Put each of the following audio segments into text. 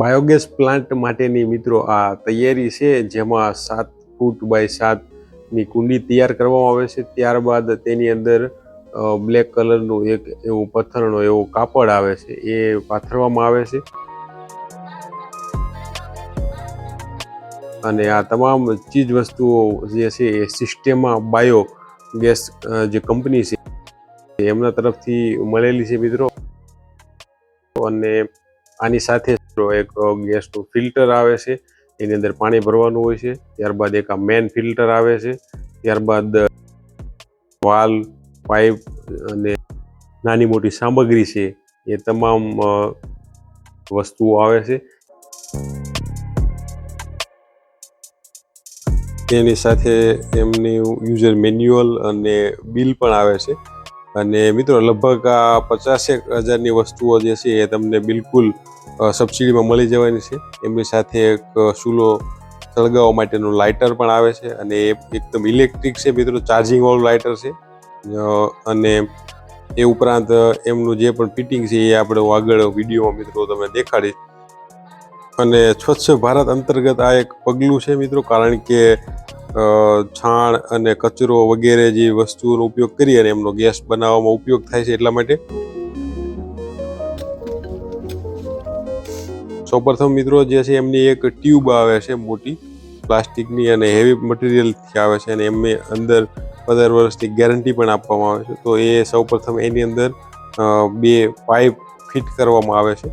Biogas plant માટેની મિત્રો આ તૈયારી છે, જેમાં સાત ફૂટ બાય સાતની કુંડી તૈયાર કરવામાં આવે છે. ત્યારબાદ તેની અંદર બ્લેક કલરનું એક એવું પથ્થરનો એવો કાપડ આવે છે, એ પાથરવામાં આવે છે. અને આ તમામ ચીજ વસ્તુઓ જે છે, એ સિસ્ટેમા બાયો ગેસ જે કંપની છે, એમના તરફથી મળેલી છે મિત્રો. અને આની સાથે એક ગેસનું ફિલ્ટર આવે છે. એની અંદર પાણી ભરવાનું હોય છે. ત્યારબાદ એક આ મેન ફિલ્ટર આવે છે. ત્યારબાદ વાલ, પાઇપ અને નાની મોટી સામગ્રી છે. એ તમામ વસ્તુઓ આવે છે. તેની સાથે એમની યુઝર મેન્યુઅલ અને બિલ પણ આવે છે. અને મિત્રો, લગભગ આ પચાસેક હજારની વસ્તુઓ જે છે એ તમને બિલકુલ સબસિડીમાં મળી જવાની છે. એમની સાથે એક ચૂલો સળગાવવા માટેનું લાઇટર પણ આવે છે અને એ એકદમ ઇલેક્ટ્રિક છે મિત્રો, ચાર્જિંગ વાળું લાઇટર છે. અને એ ઉપરાંત એમનું જે પણ ફિટિંગ છે એ આપણે હું આગળ વિડીયોમાં મિત્રો તમે દેખાડીશ અને સ્વચ્છ ભારત અંતર્ગત આ એક પગલું છે મિત્રો, કારણ કે છાણ અને કચરો વગેરે જે વસ્તુઓનો ઉપયોગ કરી અને એમનો ગેસ બનાવવામાં ઉપયોગ થાય છે એટલા માટે સૌપ્રથમ મિત્રો જે છે એમની એક ટ્યુબ આવે છે મોટી, પ્લાસ્ટિકની અને હેવી મટીરિયલથી આવે છે અને એમને અંદર પંદર વર્ષની ગેરંટી પણ આપવામાં આવે છે. તો એ સૌપ્રથમ એની અંદર બે પાઇપ ફિટ કરવામાં આવે છે.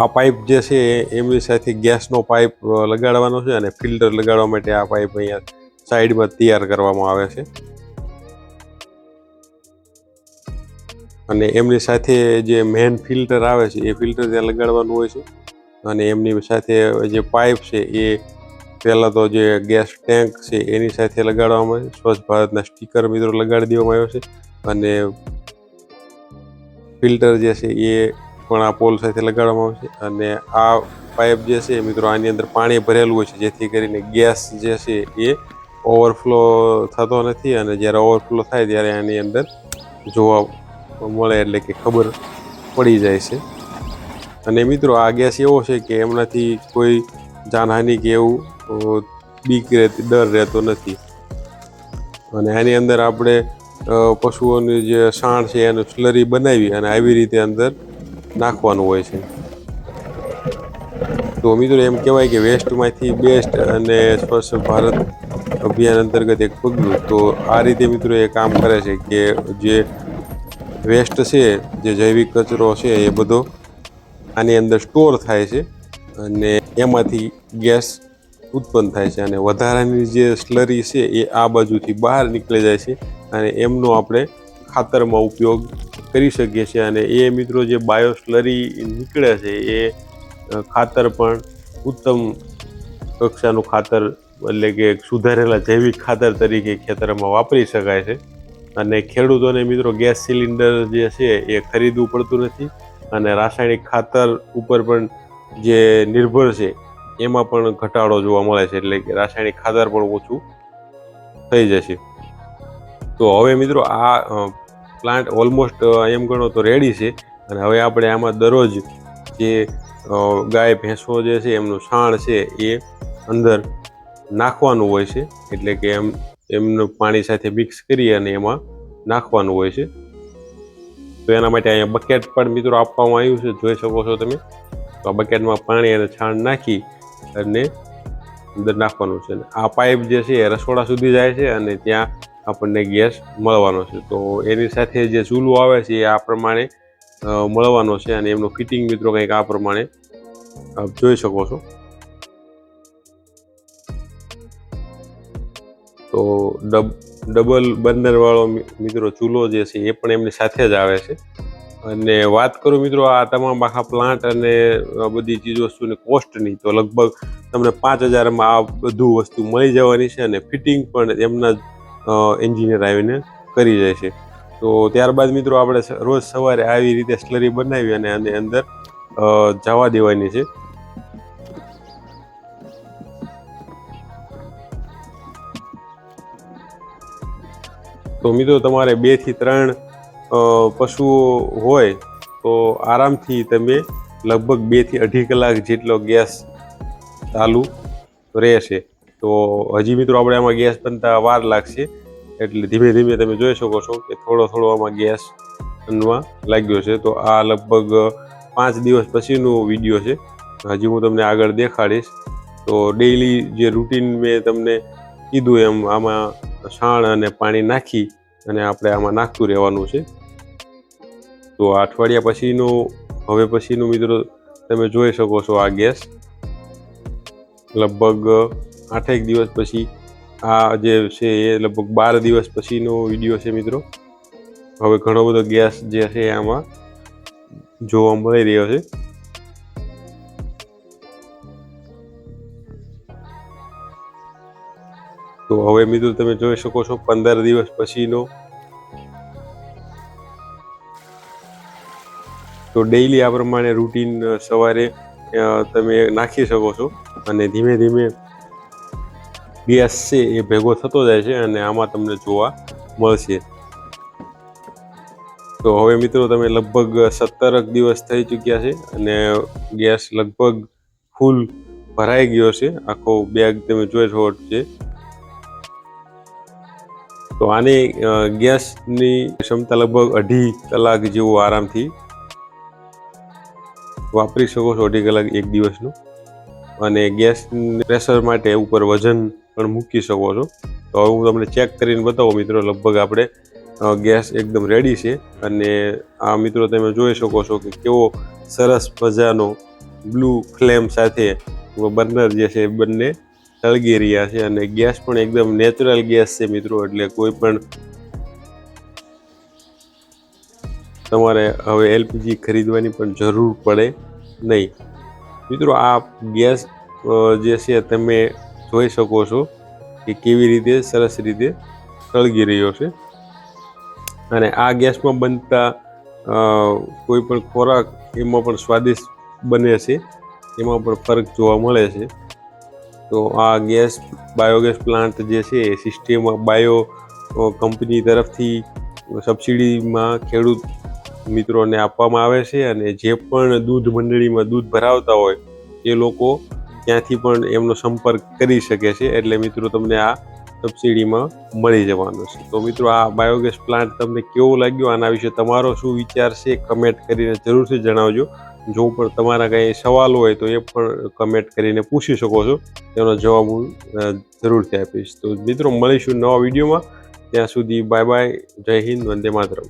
આ પાઇપ જે છે એમની સાથે ગેસનો પાઇપ લગાડવાનો છે અને ફિલ્ટર લગાડવા માટે આ પાઇપ અહીંયા સાઈડમાં તૈયાર કરવામાં આવે છે. અને એમની સાથે જે મેન ફિલ્ટર આવે છે, એ ફિલ્ટર ત્યાં લગાડવાનું હોય છે. અને એમની સાથે જે પાઇપ છે, એ પહેલાં તો જે ગેસ ટેન્ક છે, એની સાથે લગાડવામાં આવે છે. સ્વચ્છ ભારતના સ્ટીકર મિત્રો લગાડી દેવામાં આવ્યો છે. અને ફિલ્ટર જે છે, એ પણ આ પોલ સાથે લગાડવામાં આવે છે. અને આ પાઇપ જે છે, મિત્રો, આની અંદર પાણી ભરેલું હોય છે, જેથી કરીને ગેસ જે છે, એ ઓવરફ્લો થતો નથી. અને જ્યારે ઓવરફ્લો થાય, ત્યારે આની અંદર જોવા મળે એટલે કે ખબર પડી જાય છે. અને મિત્રો, આ ગેસ એવો છે કે એમનાથી કોઈ જાનહાનિ કે એવું બીક રહેતી, ડર રહેતો નથી. અને એની અંદર આપણે પશુઓની જે સાણ છે એનું સ્લરી બનાવી અને આવી રીતે અંદર નાખવાનું હોય છે. તો મિત્રો, એમ કહેવાય કે વેસ્ટમાંથી બેસ્ટ અને સ્વચ્છ ભારત અભિયાન અંતર્ગત એક પગલું. તો આ રીતે મિત્રો એ કામ કરે છે કે જે વેસ્ટ છે, જે જૈવિક કચરો છે એ બધો આની અંદર સ્ટોર થાય છે અને એમાંથી ગેસ ઉત્પન્ન થાય છે અને વધારાની જે સ્લરી છે એ આ બાજુથી બહાર નીકળી જાય છે અને એમનો આપણે ખાતરમાં ઉપયોગ કરી શકીએ છીએ અને એ મિત્રો જે બાયો સ્લરી નીકળે છે એ ખાતર પણ ઉત્તમ કક્ષાનું ખાતર એટલે કે સુધારેલા જૈવિક ખાતર તરીકે ખેતરમાં વાપરી શકાય છે. અને ખેડૂતોને મિત્રો ગેસ સિલિન્ડર જે છે એ ખરીદવું પડતું નથી અને રાસાયણિક ખાતર ઉપર પણ જે નિર્ભર છે, એમાં પણ ઘટાડો જોવા મળે છે એટલે કે રાસાયણિક ખાતર પણ ઓછું થઈ જશે. તો હવે મિત્રો આ પ્લાન્ટ ઓલમોસ્ટ એમ ગણો તો રેડી છે અને હવે આપણે આમાં દરરોજ જે ગાય, ભેંસો જે છે એમનું છાણ છે એ અંદર નાખવાનું હોય છે એટલે કે એમ એમનું પાણી સાથે મિક્સ કરી અને એમાં નાખવાનું હોય છે. તો એના માટે અહીંયા બકેટ પણ મિત્રો આપવામાં આવ્યું છે, જોઈ શકો છો તમે. તો આ બકેટમાં પાણી અને છાણ નાખી અને અંદર નાખવાનું છે. આ પાઇપ જે છે એ રસોડા સુધી જાય છે અને ત્યાં આપણને ગેસ મળવાનો છે. તો એની સાથે જે ચૂલો આવે છે એ આ પ્રમાણે મળવાનો છે અને એમનું ફિટિંગ મિત્રો કંઈક આ પ્રમાણે આપ જોઈ શકો છો. તો ડબ, ડબલ બંદરવાળો મિત્રો ચૂલો જે છે એ પણ એમની સાથે જ આવે છે. અને વાત કરું મિત્રો આ તમામ આખા પ્લાન્ટ અને બધી ચીજ વસ્તુની કોસ્ટની તો લગભગ તમને પાંચ હજારમાં આ બધું વસ્તુ મળી જવાની છે અને ફિટિંગ પણ એમના જ એન્જિનિયર આવીને કરી જાય છે. તો ત્યારબાદ મિત્રો આપણે રોજ સવારે આવી રીતે સ્લરી બનાવી અને આની અંદર જવા દેવાની છે. તો મિત્રો તમારે બેથી ત્રણ પશુઓ હોય તો આરામથી તમે લગભગ બેથી અઢી કલાક જેટલો ગેસ ચાલુ રહેશે. તો હજી મિત્રો આપણે આમાં ગેસ બનતા વાર લાગશે. એટલે ધીમે ધીમે તમે જોઈ શકો છો કે થોડો થોડો આમાં ગેસ બનવા લાગ્યો છે. તો આ લગભગ પાંચ દિવસ પછીનો વીડિયો છે. હજી હું તમને આગળ દેખાડીશ. તો ડેઈલી જે રૂટીન મેં તમને કીધું એમ આમાં છાણ અને પાણી નાખી અને આપણે આમાં નાખતું રહેવાનું છે. તો અઠવાડિયા પછીનું, હવે પછીનું મિત્રો તમે જોઈ શકો છો આ ગેસ. લગભગ આઠેક દિવસ પછી આ જે છે એ લગભગ બાર દિવસ પછીનો વીડિયો છે મિત્રો. હવે ઘણો બધો ગેસ જે છે આમાં જોવા મળી રહ્યો છે. તો હવે મિત્રો તમે જોઈ શકો છો પંદર દિવસ પછીનો. તો ડેઈલી આ પ્રમાણે રૂટીન સવારે તમે નાખી શકો છો અને ધીમે ધીમે ગેસ છે એ ભેગો થતો જાય છે અને આમાં તમને જોવા મળશે. તો હવે મિત્રો તમે લગભગ સત્તરક દિવસ થઈ ચૂક્યા છે અને ગેસ લગભગ ફૂલ ભરાઈ ગયો છે. આખો બેગ તમે જોઈ શકો છે તો આની ગેસની ક્ષમતા લગભગ અઢી કલાક જેવું આરામથી વાપરી શકો છો, અઢી કલાક એક દિવસનું. અને ગેસ પ્રેશર માટે ઉપર વજન પણ મૂકી શકો છો. તો હવે હું તમને ચેક કરીને બતાવું મિત્રો, લગભગ આપણે ગેસ એકદમ રેડી છે. અને આ મિત્રો તમે જોઈ શકો છો કે કેવો સરસ મજાનો બ્લુ ફ્લેમ સાથે બર્નર જે છે બંને સળગી રહ્યા છે અને ગેસ પણ એકદમ નેચરલ ગેસ છે મિત્રો, એટલે કોઈ પણ તમારે હવે એલપીજી ખરીદવાની પણ જરૂર પડે નહીં. મિત્રો, આ ગેસ જે છે તમે જોઈ શકો છો કે કેવી રીતે, સરસ રીતે સળગી રહ્યો છે. અને આ ગેસમાં બનતા કોઈ પણ ખોરાક એમાં પણ સ્વાદિષ્ટ બને છે. એમાં પણ ફરક જોવા મળે છે. તો આ ગેસ, બાયોગેસ પ્લાન્ટ જે છે, એ સિસ્ટેમ બાયો કંપની તરફથી સબસિડીમાં ખેડૂત મિત્રોને આપવામાં આવે છે અને જે પણ દૂધ મંડળીમાં દૂધ ભરાવતા હોય, એ લોકો ત્યાંથી પણ એમનો સંપર્ક કરી શકે છે. એટલે મિત્રો, તમને આ સબસિડીમાં મળી જવાનું છે. તો મિત્રો, આ બાયોગેસ પ્લાન્ટ તમને કેવો લાગ્યો? આના વિશે તમારો શું વિચાર છે? કમેન્ટ કરીને જરૂરથી જણાવજો. જો પણ તમારા કંઈ સવાલ હોય તો એ પણ કમેન્ટ કરીને પૂછી શકો છો. તેનો જવાબ હું જરૂરથી આપીશ. તો મિત્રો, મળીશું નવા વિડીયોમાં. ત્યાં સુધી બાય બાય જય હિન્દ, વંદે માતરમ.